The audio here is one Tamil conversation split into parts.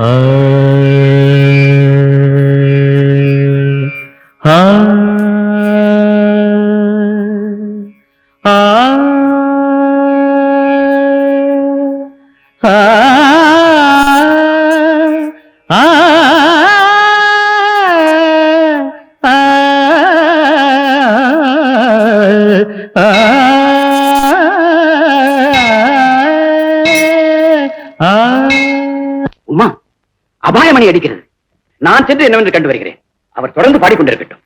Ah அபாயமணி அடிக்கிறது. நான் சென்று என்னவென்று கண்டு வருகிறேன் அவர் தொடர்ந்து பாடிக்கொண்டிருக்கட்டும்.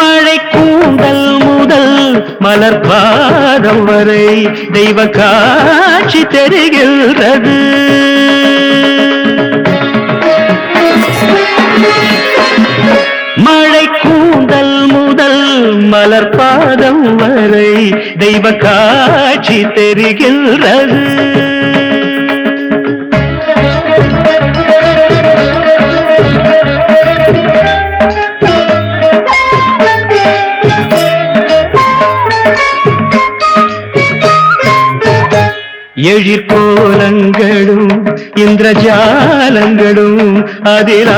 மழை கூந்தல் முதல் மலர்பாதம் வரை தெய்வ காட்சி தெரிகின்றது. மழை கூந்தல் முதல் மலர்பா தெய்வ காட்சி தெரிகின்றது. எழிற்கோலங்களும் இந்திரஜாலங்களும் அதில்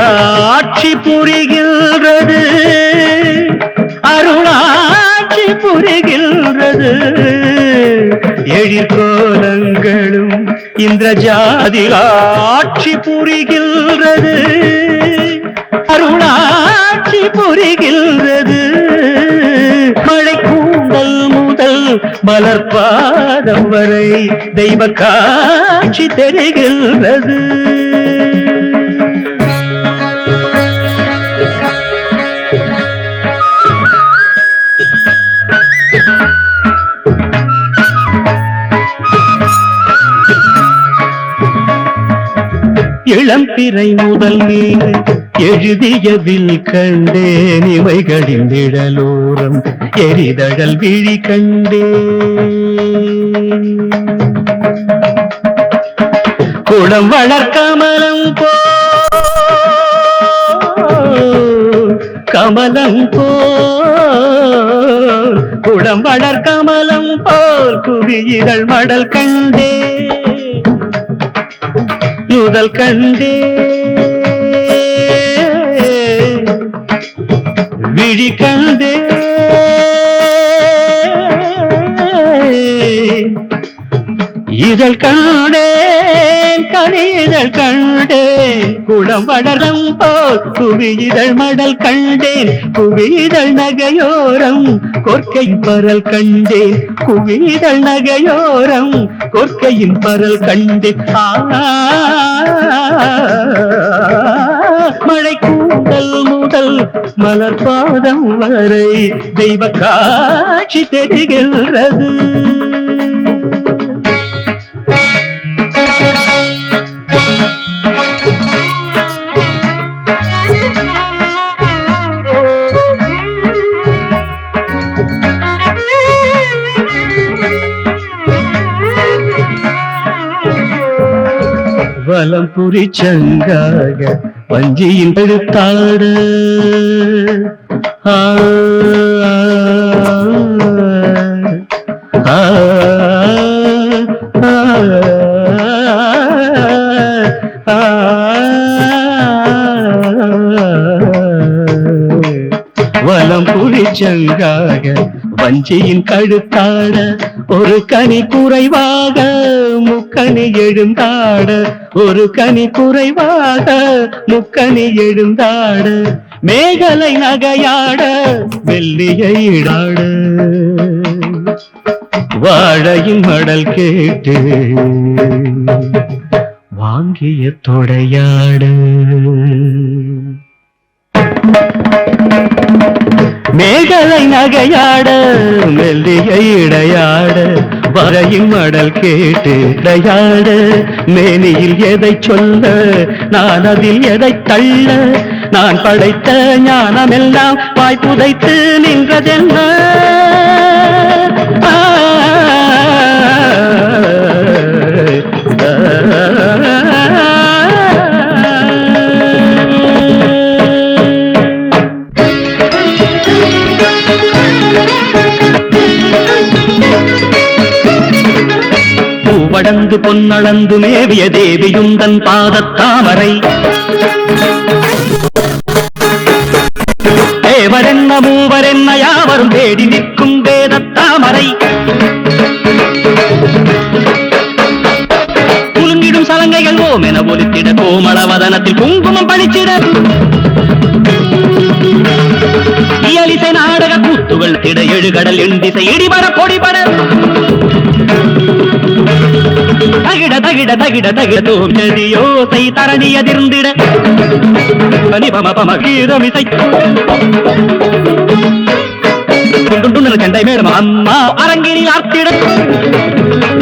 ஆட்சி புரிகின்றது. எழிற்கோலங்களும் இந்திரஜாதில் ஆட்சி புரிகின்றது அருளாட்சி புரிகின்றது மழை கூந்தல் முதல் மலர்பாதம் வரை தெய்வ காட்சி தெரிகின்றது. இளம்பிறை முதல் நீர் எழுதியதில் கண்டேன் இவைகளின் நிழலோரம் எரிதழல் விழி கண்டே குளம் வளர்க்கமலம் போ கமலம் போல் குளம் வளர்க்கமலம் போல் குவியிதழ் மடல் கண்டே முதல் கண்டே. விழி கண்டே. இதழ் கண்டேன் கனிதழ் கண்டேன். குளம் வளரம் போல் குவியிதழ் மடல் கண்டேன். குவிதழ் நகையோரம் கொற்கையின் பரல் கண்டேன். குவிதழ் நகையோரம் கொற்கையின் பரல் கண்டேன். மழை கூந்தல் முதல் மலர் பாதம் வரை தெய்வ காட்சி தெரிகின்றது. வலம் புரி சங்காக வஞ்சியின் பெருத்தாடு வலம் புரி சங்காக வஞ்சியின் கழுத்தாட ஒரு கனி குறைவாக முக்கணி எழுந்தாட. ஒரு கனி குறைவாக முக்கணி எழுந்தாட. மேகலை நகையாட வெள்ளியை இடாட. வாழையின் மடல் கேட்டு வாங்கிய தொடையாடு. மேகலை நகையாட மெல்லிய இடையாட வரையும் மடல் கேட்டு இடையாட மேனியில் எதை சொல்ல நான் அதில் எதை தள்ள நான் படைத்த ஞானமெல்லாம் வாய்ப்புதைத்து நின்றதென்ன? பொன்னளந்து மேவிய தேவியுந்தன் பாதத்தாமரை தேவரென்ன மூவரென்ன யாவரும் தேடி நிற்கும் வேதத்தாமரை குலுங்கிடும் சலங்கைகள் ஓம் என ஒலித்திட கோமள வதனத்தில் குங்குமம் பழிச்சிட. இயலிசை நாடக கூத்துகள் திட எழுகடல் எண்டிசை இடிபட பொடிபட. தகிட தகிட தகிட தகிட தோம் செடியோசை தரணி அதிர்ந்திட பனிபம பம கீதமிசை. குண்டு சண்டை மேடம் அம்மா அரங்கினில் ஆர்த்திட.